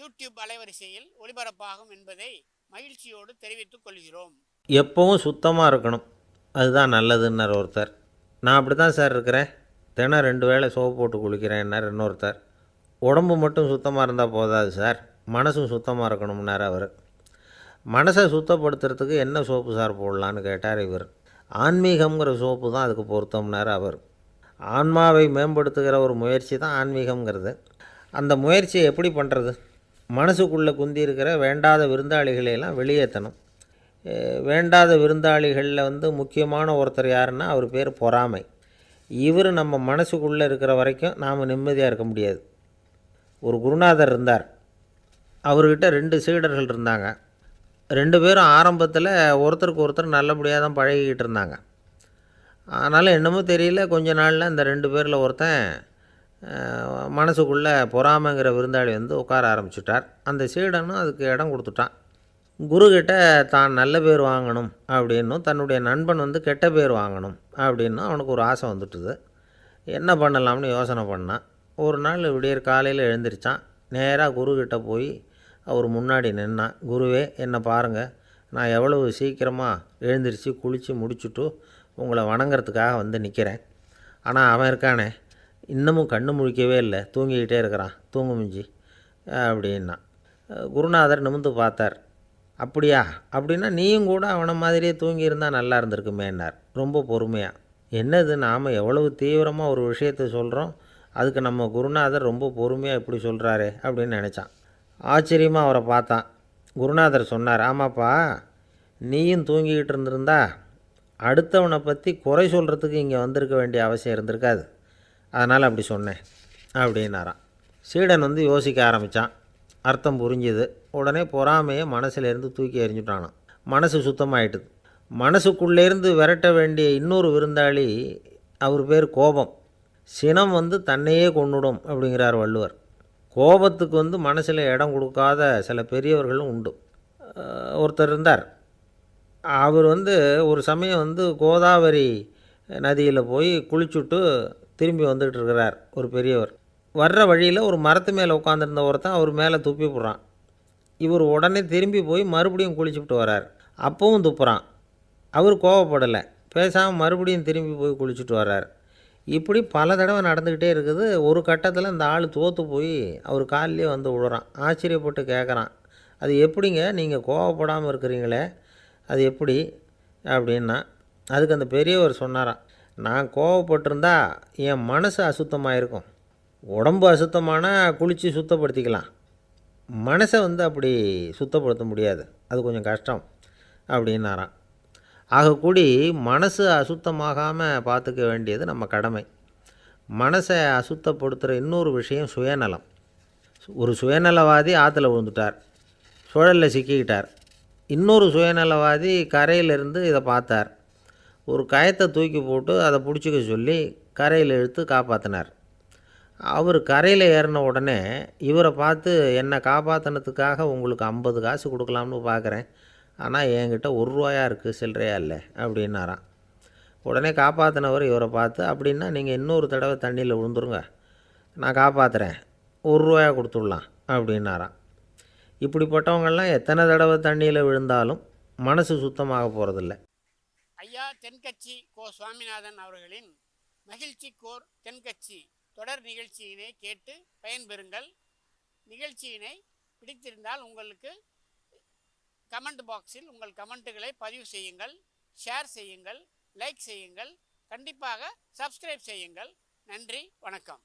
YouTube அலைவரிசையில் ஒளிபரப்பாகும் என்பதை மகிழ்ச்சியோடு தெரிவித்துக் கொள்கிறோம். எப்போவும் சுத்தமாக இருக்கணும். அதுதான் நல்லதுன்னார் ஒருத்தர். நான் அப்படி தான் சார் இருக்கிறேன். தினம் ரெண்டு வேளை சோப்பு போட்டு குளிக்கிறேன்னார் இன்னொருத்தர். உடம்பு மட்டும் சுத்தமாக இருந்தால் போதாது சார். மனசும் சுத்தமாக இருக்கணும்னார் அவர். மனசை சுத்தப்படுத்துறதுக்கு என்ன சோப்பு சார் போடலான்னு கேட்டார் இவர். ஆன்மீகம்ங்கிற சோப்பு தான் அதுக்கு பொருத்தம்னார் அவர். ஆன்மாவை மேம்படுத்துகிற ஒரு முயற்சி தான் ஆன்மீகம்ங்கிறது. அந்த முயற்சியை எப்படி பண்ணுறது மனசுக்குள்ளே குந்தி இருக்கிற வேண்டாத விருந்தாளிகளை எல்லாம் வெளியேற்றணும் வேண்டாத விருந்தாளிகளில் வந்து முக்கியமான ஒருத்தர் யாருன்னா அவர் பேர் பொறாமை. இவர் நம்ம மனசுக்குள்ளே இருக்கிற வரைக்கும் நாம் நிம்மதியாக இருக்க முடியாது. ஒரு குருநாதர் இருந்தார். அவர்கிட்ட ரெண்டு சீடர்கள் இருந்தாங்க. ரெண்டு பேரும் ஆரம்பத்தில் ஒருத்தருக்கு ஒருத்தர் நல்லபடியாக தான் பழகிக்கிட்டு இருந்தாங்க. அதனால் என்னமோ தெரியல கொஞ்ச நாளில் இந்த ரெண்டு பேரில் ஒருத்தன் மனசுக்குள்ளே பொறாமைங்கிற விருந்தாளி வந்து உட்கார ஆரம்பிச்சுட்டார். அந்த சீடனும் அதுக்கு இடம் கொடுத்துட்டான். குருக்கிட்ட தான் நல்ல பேர் வாங்கணும் அப்படின்னும் தன்னுடைய நண்பன் வந்து கெட்ட பேர் வாங்கணும் அப்படின்னும் அவனுக்கு ஒரு ஆசை வந்துட்டுது. என்ன பண்ணலாம்னு யோசனை பண்ணான். ஒரு நாள் விடியற் காலையில் எழுந்திரிச்சான். நேராக குருக்கிட்ட போய் அவர் முன்னாடி நின்னான். குருவே என்னை பாருங்கள் நான் எவ்வளவு சீக்கிரமாக எழுந்திரிச்சு குளித்து முடிச்சுட்டு உங்களை வணங்குறதுக்காக வந்து நிற்கிறேன் ஆனால் அவன் இருக்கானே. இன்னமும் கண்ணு முழிக்கவே இல்லை. தூங்கிக்கிட்டே இருக்கிறான். தூங்கு மிஞ்சி. அப்படின்னா. குருநாதர் நிமிந்து பார்த்தார். அப்படியா? அப்படின்னா நீயும் கூட அவனை மாதிரியே தூங்கியிருந்தா நல்லா இருந்திருக்குமேன்னார். ரொம்ப பொறுமையாக என்னது? நாம் எவ்வளவு தீவிரமாக ஒரு விஷயத்தை சொல்கிறோம் அதுக்கு நம்ம குருநாதர் ரொம்ப பொறுமையாக இப்படி சொல்கிறாரே அப்படின்னு நினச்சான். ஆச்சரியமாக அவரை பார்த்தான். குருநாதர் சொன்னார் ஆமாப்பா நீயும் தூங்கிக்கிட்டு இருந்திருந்தா அடுத்தவனை பற்றி குறை சொல்கிறதுக்கு இங்கே வந்திருக்க வேண்டிய அவசியம் இருந்திருக்காது. அதனால் அப்படி சொன்னேன். அப்படின்னாராம். சீடன் வந்து யோசிக்க ஆரம்பித்தான் அர்த்தம் புரிஞ்சுது. உடனே பொறாமையை மனசுலேருந்து தூக்கி எறிஞ்சுட்டானான் மனசு சுத்தமாயிட்டுது. மனசுக்குள்ளேருந்து விரட்ட வேண்டிய இன்னொரு விருந்தாளி அவர் பேர் கோபம். சினம் வந்து தன்னையே கொண்டுடும் அப்படிங்கிறார் வள்ளுவர். கோபத்துக்கு வந்து மனசில் இடம் கொடுக்காத சில பெரியவர்களும் உண்டு. ஒருத்தர் இருந்தார். அவர் வந்து ஒரு சமயம் வந்து கோதாவரி நதியில் போய் குளிச்சுட்டு திரும்பி வந்துட்டு இருக்கிறார் ஒரு பெரியவர். வர்ற வழியில் ஒரு மரத்து மேலே உட்காந்துருந்த ஒருத்தன் அவர் மேலே துப்பி போடுறான். இவர் உடனே திரும்பி போய் மறுபடியும் குளிச்சுட்டு வரார். அப்பவும் துப்புறான். அவர் கோவப்படலை. பேசாமல் மறுபடியும் திரும்பி போய் குளிச்சுட்டு வர்றார் இப்படி பல தடவை நடந்துக்கிட்டே இருக்குது. ஒரு கட்டத்தில் இந்த ஆள் தோற்று போய் அவர் காலிலே வந்து விழுறான் ஆச்சரியப்பட்டு கேட்குறான் அது எப்படிங்க? நீங்கள் கோவப்படாமல் இருக்கிறீங்களே? அது எப்படி? அப்படின்னா அதுக்கு அந்த பெரியவர் சொன்னாராம். நான் கோவப்பட்டிருந்தா என் மனசு அசுத்தமாக இருக்கும் உடம்பு அசுத்தமானால் குளித்து சுத்தப்படுத்திக்கலாம். மனசை வந்து அப்படி சுத்தப்படுத்த முடியாது. அது கொஞ்சம் கஷ்டம் அப்படின்னாராம். ஆகக்கூடி மனசு அசுத்தமாகாமல் பார்த்துக்க வேண்டியது நம்ம கடமை. மனசை அசுத்தப்படுத்துகிற இன்னொரு விஷயம் சுயநலம். ஒரு சுயநலவாதி ஆற்றுல விழுந்துட்டார். சுழலில் சிக்கிக்கிட்டார். இன்னொரு சுயநலவாதி கரையிலிருந்து இதை பார்த்தார். ஒரு கயத்தை தூக்கி போட்டு அதை பிடிச்சிக்க சொல்லி கரையில் இழுத்து காப்பாற்றினார் அவர் கரையில் ஏறின உடனே இவரை பார்த்து என்னை காப்பாற்றினதுக்காக உங்களுக்கு ஐம்பது காசு கொடுக்கலாம்னு பார்க்குறேன். ஆனால் என்கிட்ட ஒரு ரூபாயா இருக்குது சில்லறையா இல்லை அப்படின்னாராம். உடனே காப்பாற்றினவர் இவரை பார்த்து அப்படின்னா நீங்கள் இன்னொரு தடவை தண்ணியில் விழுந்துருங்க. நான் காப்பாற்றுறேன் ஒரு ரூபாயா கொடுத்துடலாம் அப்படின்னாராம். இப்படிப்பட்டவங்கள்லாம் எத்தனை தடவை தண்ணியில் விழுந்தாலும் மனசு சுத்தமாக போகிறதில்ல ஐயா தென்கட்சி கோ சுவாமிநாதன் அவர்களின் மகிழ்ச்சி கோர் தென்கட்சி தொடர் நிகழ்ச்சியினை கேட்டு பயன்பெறுங்கள். நிகழ்ச்சியினை பிடித்திருந்தால் உங்களுக்கு கமெண்ட் பாக்ஸில் உங்கள் கமெண்ட்டுகளை பதிவு செய்யுங்கள் ஷேர் செய்யுங்கள் லைக் செய்யுங்கள் கண்டிப்பாக சப்ஸ்கிரைப் செய்யுங்கள். நன்றி வணக்கம்.